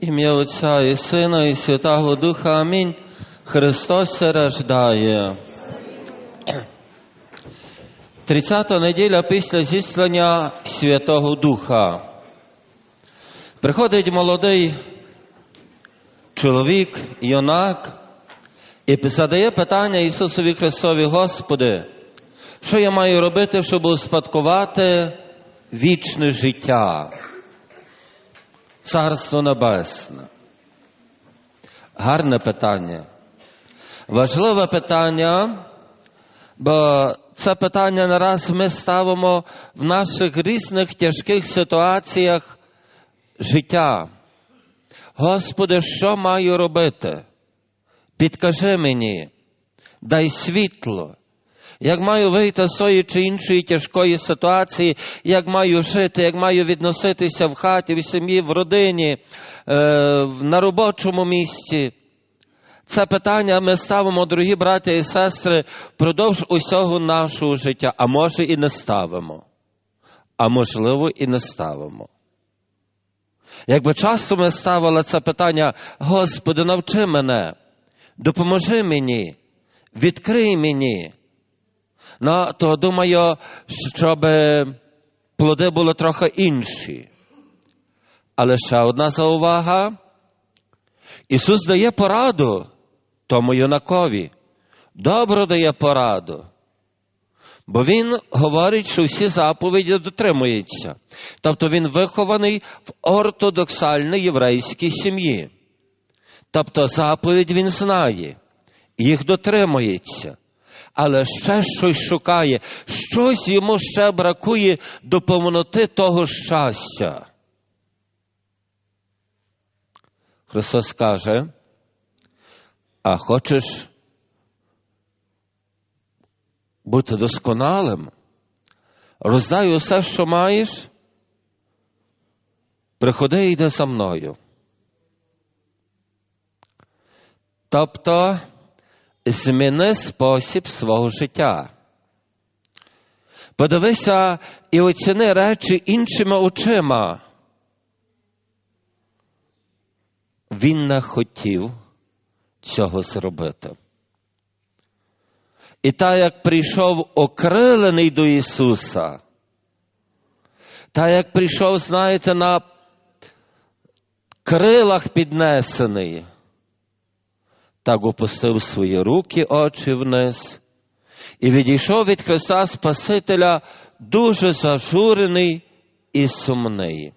Ім'я Отця і Сина, і Святого Духа. Амінь. Христос рождає. Тридцята неділя після зіслання Святого Духа. Приходить молодий чоловік, юнак, і задає питання Ісусові Христові, Господи, що я маю робити, щоб успадкувати вічне життя? Царство Небесне. Гарне питання. Важливе питання, бо це питання нараз ми ставимо в наших різних тяжких ситуаціях життя. Господи, що маю робити? Підкажи мені, дай світло. Як маю вийти з тої чи іншої тяжкої ситуації, як маю жити, як маю відноситися в хаті, в сім'ї, в родині, е, на робочому місці. Це питання ми ставимо, дорогі браття і сестри, впродовж усього нашого життя, а може і не ставимо, а можливо і не ставимо. Якби часто ми ставили це питання, Господи, навчи мене, допоможи мені, відкрий мені. Ну, то думаю, щоб плоди були трохи інші. Але ще одна заувага. Ісус дає пораду тому юнакові. Добро дає пораду. Бо Він говорить, що всі заповіді дотримуються. Тобто він вихований в ортодоксальній єврейській сім'ї. Тобто заповідь він знає, їх дотримується але ще щось шукає, щось йому ще бракує до повноти того щастя. Христос каже, а хочеш бути досконалим, роздай усе, що маєш, приходи і йди за мною. Тобто, зміни спосіб свого життя. Подивися і оціни речі іншими очима. Він не хотів цього зробити. І так як прийшов окрилений до Ісуса, так як прийшов, знаєте, на крилах піднесений, так опустив свої руки, очі вниз, і відійшов від Христа Спасителя дуже зажурений і сумний.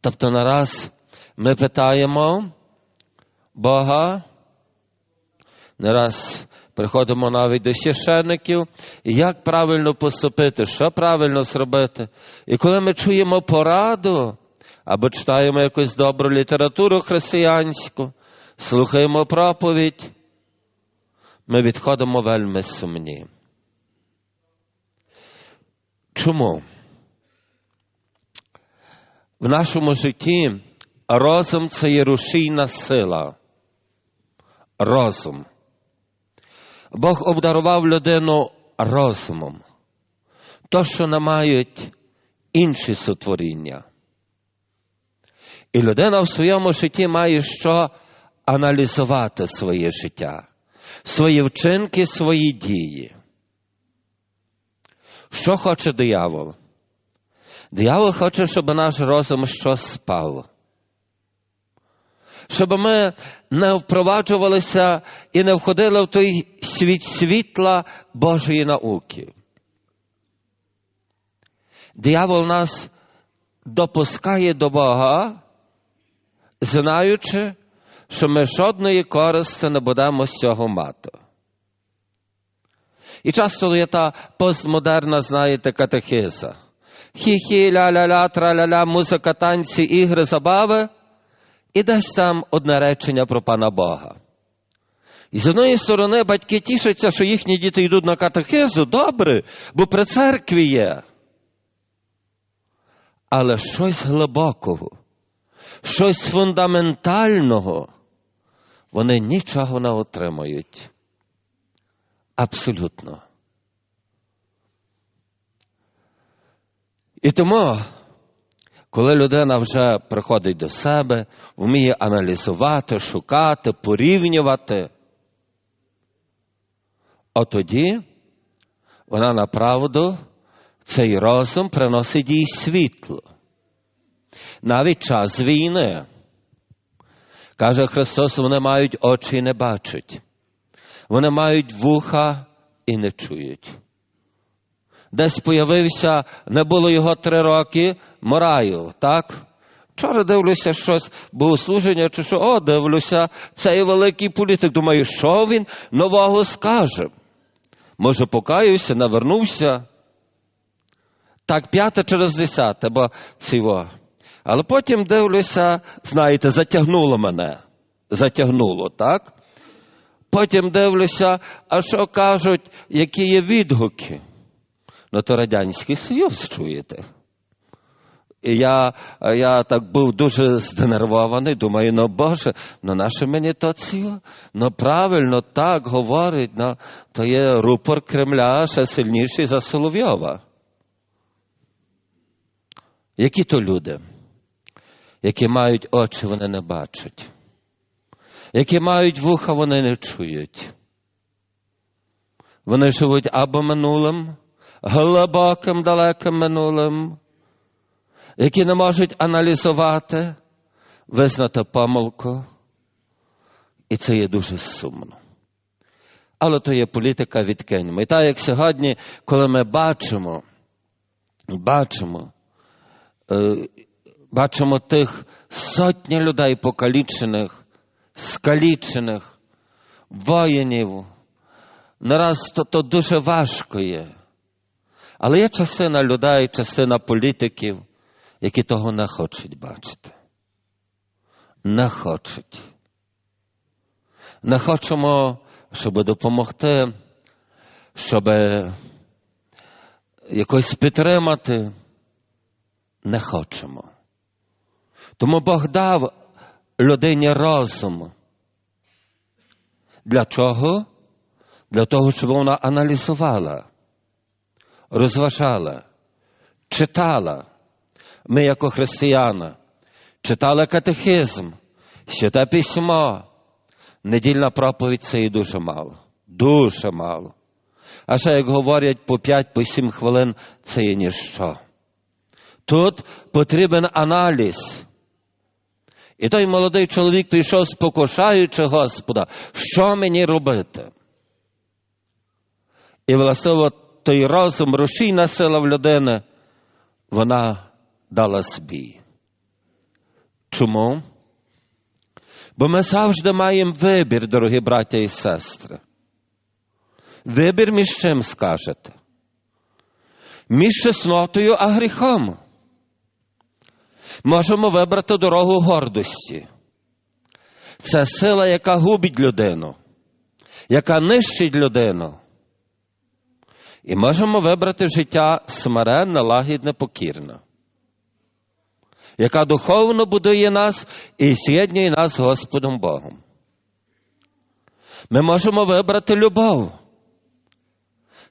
Тобто нараз ми питаємо Бога, не раз приходимо навіть до священників, як правильно поступити, що правильно зробити. І коли ми чуємо пораду або читаємо якусь добру літературу християнську, слухаємо проповідь, ми відходимо вельми сумні. Чому? В нашому житті розум це є рушійна сила. Розум. Бог обдарував людину розумом, то, що не мають інші сотворіння. І людина в своєму житті має що аналізувати своє життя, свої вчинки, свої дії. Що хоче диявол? Диявол хоче, щоб наш розум щось спав. Щоб ми не впроваджувалися і не входили в той світ світла Божої науки. Диявол нас допускає до Бога, знаючи, що ми жодної користі не будемо з цього мати. І часто є та постмодерна, знаєте, катехиза. Хі-хі, ля-ля-ля, тра-ля-ля, музика, танці, ігри, забави, і десь там одне речення про пана Бога. І з одної сторони батьки тішаться, що їхні діти йдуть на катехизу, добре, бо при церкві є. Але щось глибокого, щось фундаментального вони нічого не отримують. Абсолютно. І тому Коли людина вже приходить до себе, вміє аналізувати, шукати, порівнювати, от тоді вона направду цей розум приносить їй світло. Навіть час війни. Каже Христос, вони мають очі і не бачать. Вони мають вуха і не чують. Десь появився, не було його три роки, мораю, так? Вчора дивлюся щось, богослуження, чи що, о, дивлюся, цей великий політик. Думаю, що він нового скаже? Може, покаюся, навернувся. Так, п'яте через десяте, бо цього. Але потім дивлюся, знаєте, затягнуло мене. Затягнуло, так? Потім дивлюся, а що кажуть, які є відгуки? Ну, то Радянський Союз чуєте. І я я так був дуже зденервований, думаю, ну Боже, ну наше мені то ціло? Ну правильно так говорить, ну, то є рупор Кремля ще сильніший за Соловйова. Які то люди, які мають очі, вони не бачать, які мають вуха, вони не чують. Вони живуть або минулим, глибоким, далеким минулим, які не можуть аналізувати, визнати помилку. І це є дуже сумно. Але то є політика відкиньмо. І так як сьогодні, коли ми бачимо, бачимо, бачимо тих сотні людей покалічених, скалічених, воїнів, нараз то, то дуже важко є. Але є частина людей, частина політиків, які того не хочуть бачити. Не хочуть. Не хочемо, щоб допомогти, щоб якось підтримати. Не хочемо. Тому Бог дав людині розум. Для чого? Для того, щоб вона аналізувала, розважала, читала. Ми, як християни, читали катехизм, святе письмо. Недільна проповідь це і дуже мало. Дуже мало. А ще, як говорять, по 5 по 7 хвилин це є ніщо. Тут потрібен аналіз. І той молодий чоловік прийшов, спокушаючи Господа, що мені робити? І власне той розум, рушійна сила в людини, вона дала собі. Чому? Бо ми завжди маємо вибір, дорогі браття і сестри. Вибір між чим скажете? Між чеснотою, а гріхом. Можемо вибрати дорогу гордості. Це сила, яка губить людину, яка нищить людину. І можемо вибрати життя смиренне, лагідне, покірне, яка духовно будує нас і з'єднує нас з Господом Богом. Ми можемо вибрати любов.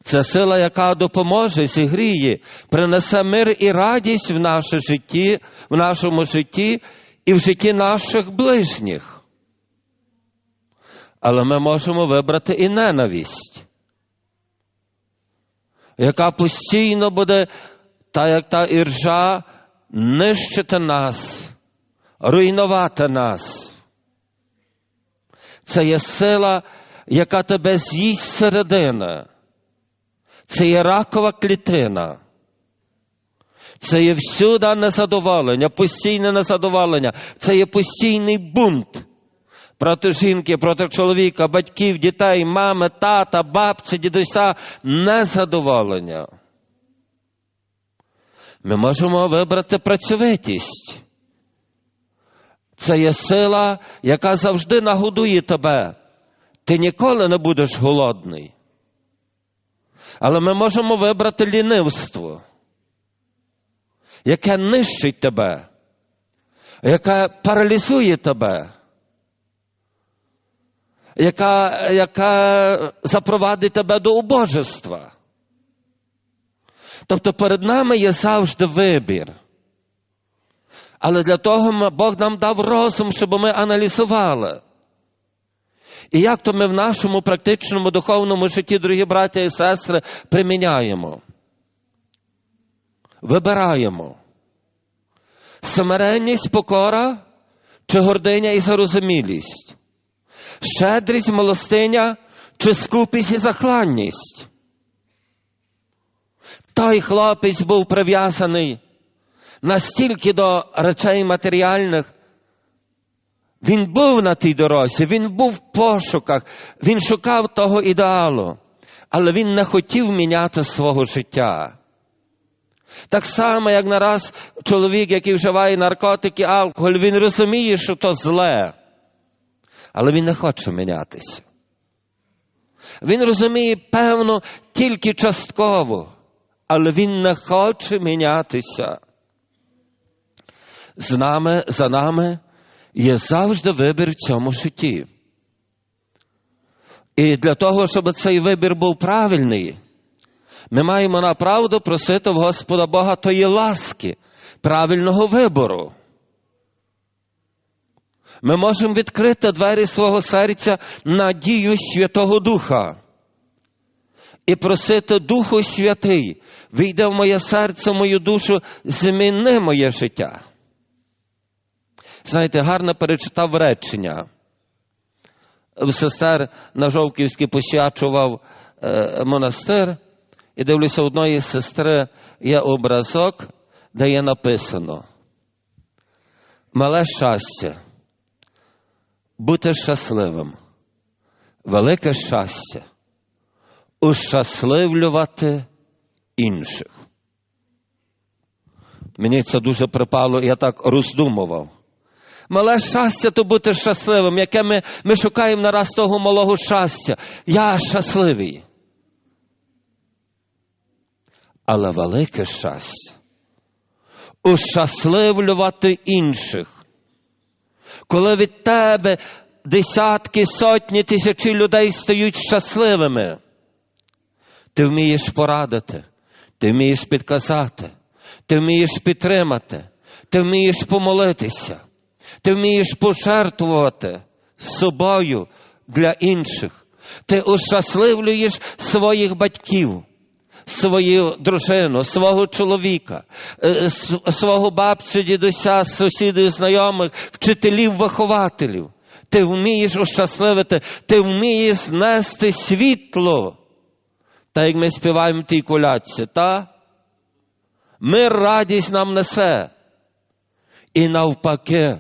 Це сила, яка допоможе, зігріє, принесе мир і радість в наше житті, в нашому житті і в житті наших ближніх. Але ми можемо вибрати і ненависть, яка постійно буде, та як та іржа, нищити нас, руйнувати нас. Це є сила, яка тебе з'їсть середина. Це є ракова клітина. Це є всюди незадоволення, постійне незадоволення, це є постійний бунт проти жінки, проти чоловіка, батьків, дітей, мами, тата, бабці, дідуся, незадоволення. Ми можемо вибрати працьовитість. Це є сила, яка завжди нагодує тебе. Ти ніколи не будеш голодний. Але ми можемо вибрати лінивство, яке нищить тебе, яке паралізує тебе, яка, яка запровадить тебе до убожества. Тобто перед нами є завжди вибір. Але для того Бог нам дав розум, щоб ми аналізували. І як то ми в нашому практичному духовному житті, дорогі браття і сестри, приміняємо, вибираємо. Смиренність, покора чи гординя і зарозумілість, щедрість, милостиня чи скупість і захланність. Той хлопець був прив'язаний настільки до речей матеріальних, він був на тій дорозі, він був в пошуках, він шукав того ідеалу, але він не хотів міняти свого життя. Так само, як нараз чоловік, який вживає наркотики, алкоголь, він розуміє, що то зле, але він не хоче мінятися. Він розуміє, певно, тільки частково, але він не хоче мінятися. З нами, за нами є завжди вибір в цьому житті. І для того, щоб цей вибір був правильний, ми маємо направду просити в Господа Бога тої ласки, правильного вибору. Ми можемо відкрити двері свого серця на дію Святого Духа і просити Духу Святий, вийде в моє серце, в мою душу, зміни моє життя. Знаєте, гарно перечитав речення. Сестер на Жовківській посвячував е, монастир, і дивлюся, одної сестри є образок, де є написано: Мале щастя, бути щасливим, велике щастя, ущасливлювати інших. Мені це дуже припало, я так роздумував. Мале щастя то бути щасливим, яке ми, ми шукаємо нараз того малого щастя. Я щасливий. Але велике щастя ущасливлювати інших. Коли від тебе десятки, сотні, тисячі людей стають щасливими, ти вмієш порадити, ти вмієш підказати, ти вмієш підтримати, ти вмієш помолитися, ти вмієш пожертвувати собою для інших. Ти ущасливлюєш своїх батьків, свою дружину, свого чоловіка, е, свого бабцю, дідуся, сусідів, знайомих, вчителів, вихователів. Ти вмієш ощасливити, ти вмієш знести світло. Та як ми співаємо в тій колядці, та? Мир радість нам несе. І навпаки,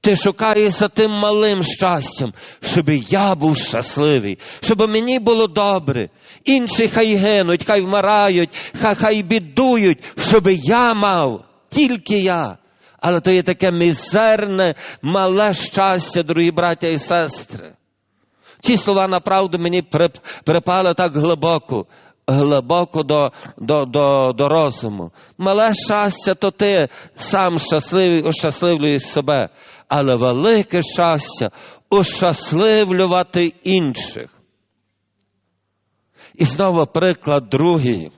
ти шукаєш за тим малим щастям, щоб я був щасливий, щоб мені було добре. Інші хай гинуть, хай вмирають, хай, хай бідують, щоб я мав, тільки я. Але то є таке мізерне, мале щастя, дорогі браття і сестри. Ці слова направду мені припали так глибоко, глибоко до, до, до, до розуму. Мале щастя, то ти сам щасливий, ощасливлюєш себе, але велике щастя ощасливлювати інших. І знову приклад другий.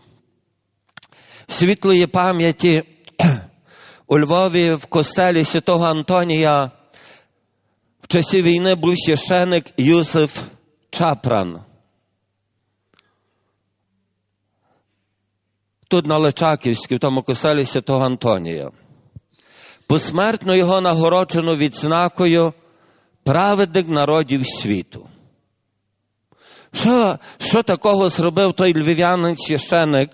Світлої пам'яті у Львові в костелі Святого Антонія в часі війни був священик Юсиф Чапран. Тут на Личаківській, в тому костелі Святого Антонія. Посмертно його нагороджено відзнакою праведник народів світу. Що, що такого зробив той львів'янин священик,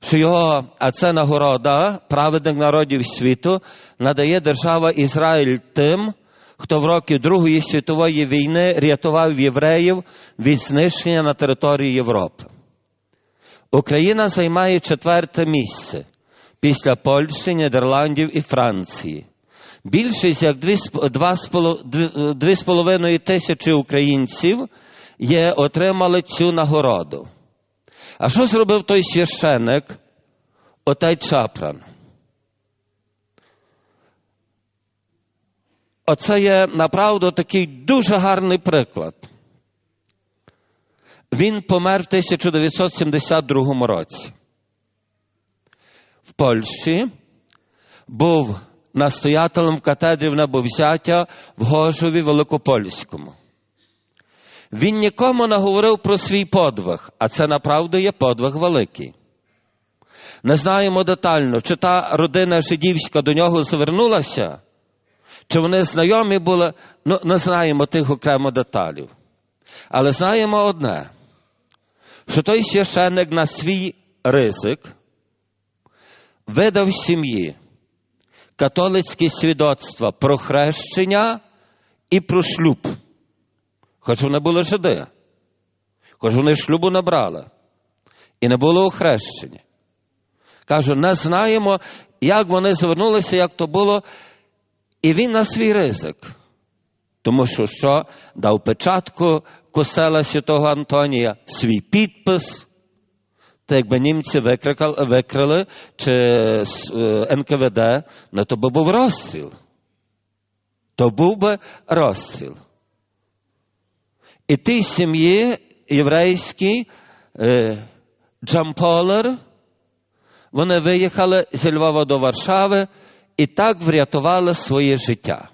що його, а це нагорода, праведник народів світу, надає держава Ізраїль тим, хто в роки Другої світової війни рятував євреїв від знищення на території Європи. Україна займає четверте місце після Польщі, Нідерландів і Франції. Більшість як 2,5 тисячі українців є, отримали цю нагороду. А що зробив той священик, отай Чапран? Оце є направду такий дуже гарний приклад. Він помер в 1972 році. В Польщі був настоятелем катедрі в небовзяття в Гожові Великопольському. Він нікому не говорив про свій подвиг, а це направду є подвиг великий. Не знаємо детально, чи та родина жидівська до нього звернулася, чи вони знайомі були, ну, не знаємо тих окремо деталів. Але знаємо одне, що той священник на свій ризик видав сім'ї католицькі свідоцтва про хрещення і про шлюб. Хоч вони були жиди, хоч вони шлюбу набрали і не було охрещення. Кажу, не знаємо, як вони звернулися, як то було, і він на свій ризик. Тому що що дав печатку костела Святого Антонія, свій підпис. Та якби німці викрикали, викрили чи НКВД, ну то би був розстріл. То був би розстріл. І тій сім'ї єврейській Джамполер, вони виїхали зі Львова до Варшави і так врятували своє життя.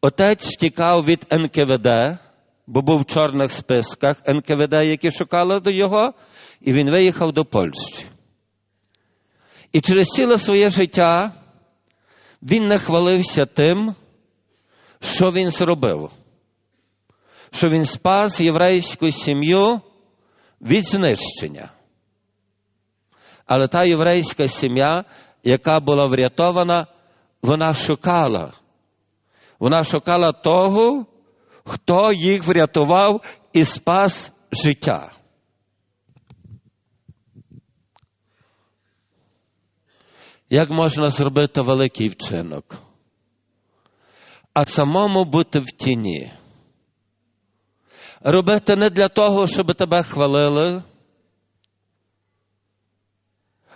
Отець втікав від НКВД, бо був в чорних списках НКВД, які шукали до його, і він виїхав до Польщі. І через ціле своє життя він не хвалився тим, що він зробив, що він спас єврейську сім'ю від знищення. Але та єврейська сім'я, яка була врятована, вона шукала. Вона шукала того, хто їх врятував і спас життя. Як можна зробити великий вчинок? А самому бути в тіні. Робити не для того, щоб тебе хвалили,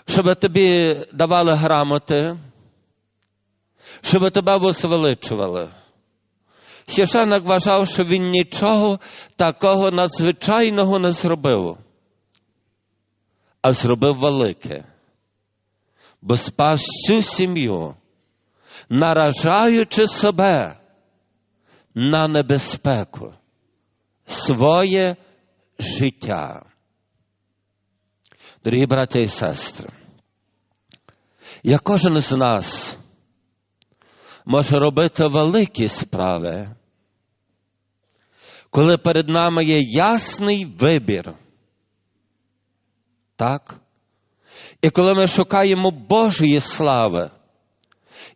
щоб тобі давали грамоти, щоб тебе возвеличували. Священник вважав, що він нічого такого надзвичайного не зробив, а зробив велике, бо спас всю сім'ю, наражаючи себе на небезпеку, своє життя. Дорогі брати і сестри, я кожен з нас може робити великі справи, коли перед нами є ясний вибір. Так? І коли ми шукаємо Божої слави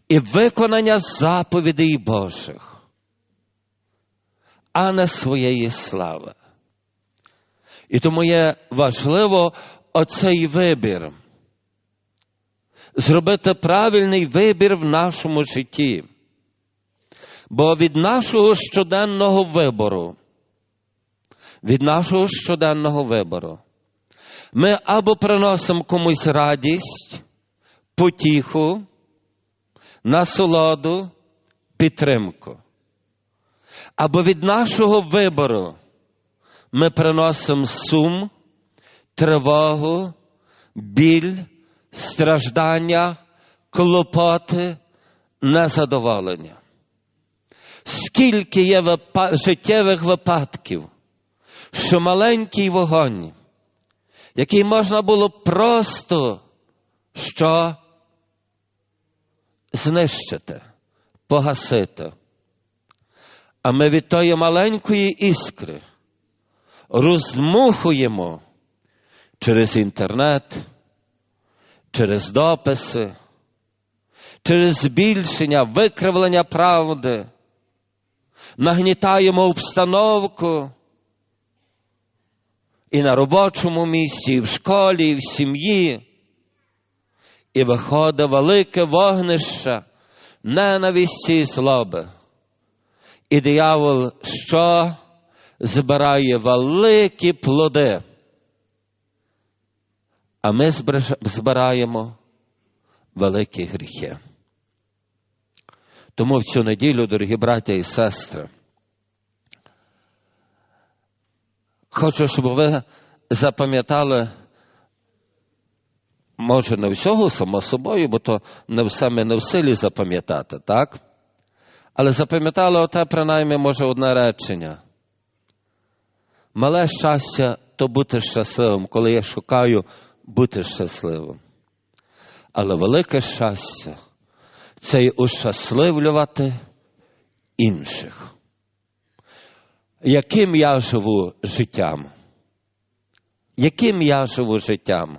і виконання заповідей Божих, а не своєї слави. І тому є важливо оцей вибір зробити правильний вибір в нашому житті. Бо від нашого щоденного вибору, від нашого щоденного вибору, ми або приносимо комусь радість, потіху, насолоду, підтримку. Або від нашого вибору ми приносимо сум, тривогу, біль страждання, клопоти, незадоволення. Скільки є випа... життєвих випадків, що маленький вогонь, який можна було просто що знищити, погасити. А ми від тої маленької іскри розмухуємо через інтернет через дописи, через збільшення, викривлення правди, нагнітаємо обстановку і на робочому місці, і в школі, і в сім'ї. І виходить велике вогнище ненависті і злоби. І диявол що збирає великі плоди а ми збираємо великі гріхи. Тому в цю неділю, дорогі браття і сестри, хочу, щоб ви запам'ятали може, не всього само собою, бо то не все ми не в силі запам'ятати, так? Але запам'ятали оте, принаймні, може, одне речення. Мале щастя то бути щасливим, коли я шукаю бути щасливим. Але велике щастя це й ущасливлювати інших. Яким я живу життям? Яким я живу життям?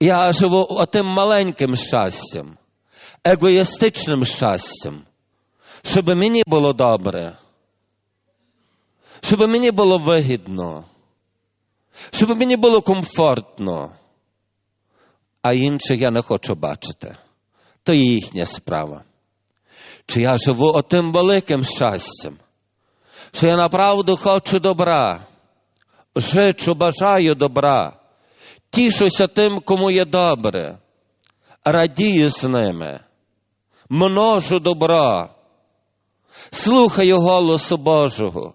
Я живу отим маленьким щастям, егоїстичним щастям, щоб мені було добре, щоб мені було вигідно, щоб мені було комфортно, а інших я не хочу бачити. То їхня справа. Чи я живу отим великим щастям, що я направду хочу добра, жичу, бажаю добра, тішуся тим, кому є добре, радію з ними, множу добра, слухаю голосу Божого,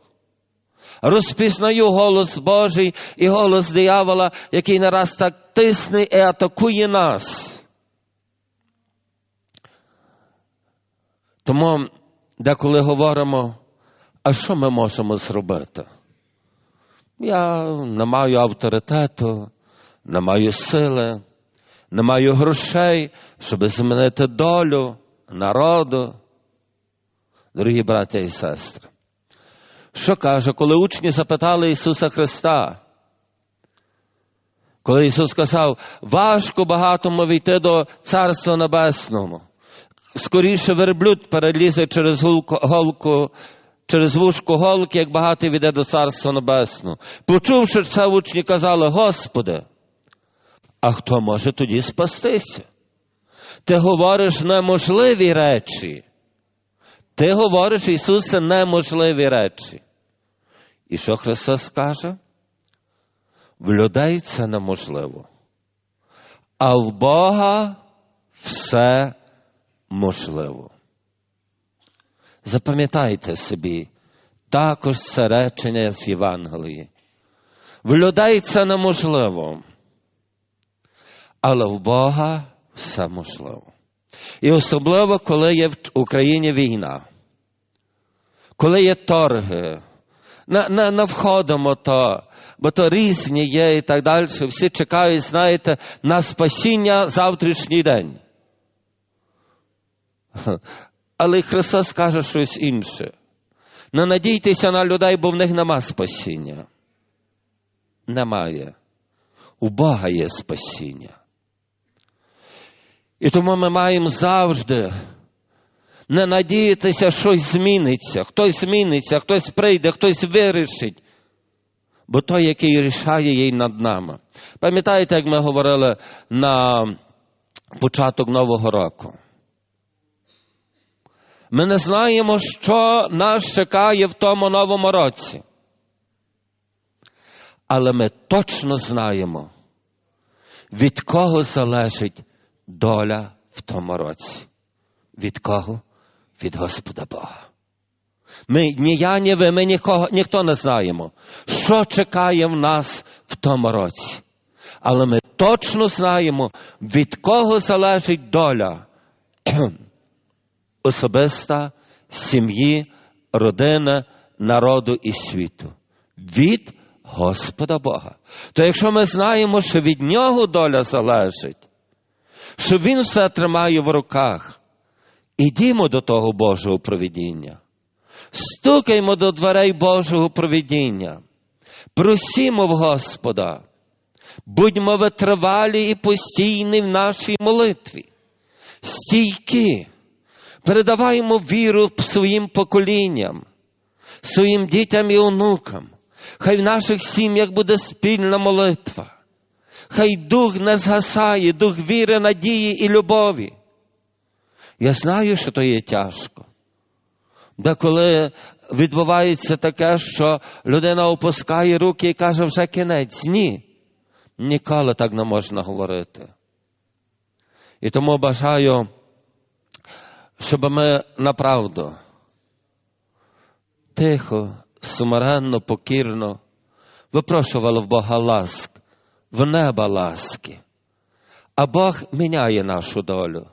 розпізнаю голос Божий і голос диявола, який нараз так тисне і атакує нас. Тому деколи говоримо, а що ми можемо зробити? Я не маю авторитету, не маю сили, не маю грошей, щоб змінити долю народу. Дорогі браття і сестри, що каже, коли учні запитали Ісуса Христа? Коли Ісус сказав, важко багатому війти до Царства Небесного, скоріше верблюд перелізе через голку, через вушко голки, як багатий війде до Царства Небесного. Почувши це, учні казали, Господи, а хто може тоді спастися? Ти говориш неможливі речі. Ти говориш, Ісусе, неможливі речі. І що Христос каже? В людей це неможливо. А в Бога все можливо. Запам'ятайте собі, також це речення з Євангелії. В людей це неможливо, але в Бога все можливо. І особливо, коли є в Україні війна, коли є торги, не, не, не входимо то, бо то різні є і так далі. Всі чекають, знаєте, на спасіння завтрашній день. Але Христос каже щось інше. Не надійтеся на людей, бо в них нема спасіння. Немає. У Бога є спасіння. І тому ми маємо завжди не надіятися, щось зміниться, хтось зміниться, хтось прийде, хтось вирішить. Бо той, який рішає, є над нами. Пам'ятаєте, як ми говорили на початок Нового року? Ми не знаємо, що нас чекає в тому новому році. Але ми точно знаємо, від кого залежить доля в тому році. Від кого? Від Господа Бога. Ми ні я, ні ви, ми нікого, ніхто не знаємо, що чекає в нас в тому році. Але ми точно знаємо, від кого залежить доля особиста сім'ї, родини, народу і світу. Від Господа Бога. То якщо ми знаємо, що від Нього доля залежить, що Він все тримає в руках, ідімо до того Божого провідіння. Стукаймо до дверей Божого провідіння, просімо в Господа, будьмо витривалі і постійні в нашій молитві, стійкі, передаваємо віру своїм поколінням, своїм дітям і онукам. Хай в наших сім'ях буде спільна молитва. Хай дух не згасає, дух віри, надії і любові. Я знаю, що то є тяжко. Деколи відбувається таке, що людина опускає руки і каже, вже кінець. Ні. Ніколи так не можна говорити. І тому бажаю, щоб ми направду тихо, сумиренно, покірно випрошували в Бога ласк в неба ласки. А Бог міняє нашу долю.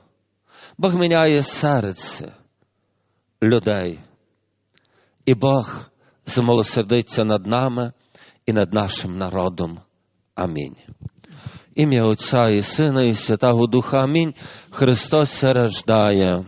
Бог міняє серце людей. І Бог змилосердиться над нами і над нашим народом. Амінь. Ім'я Отця і Сина, і Святого Духа. Амінь. Христос рождає.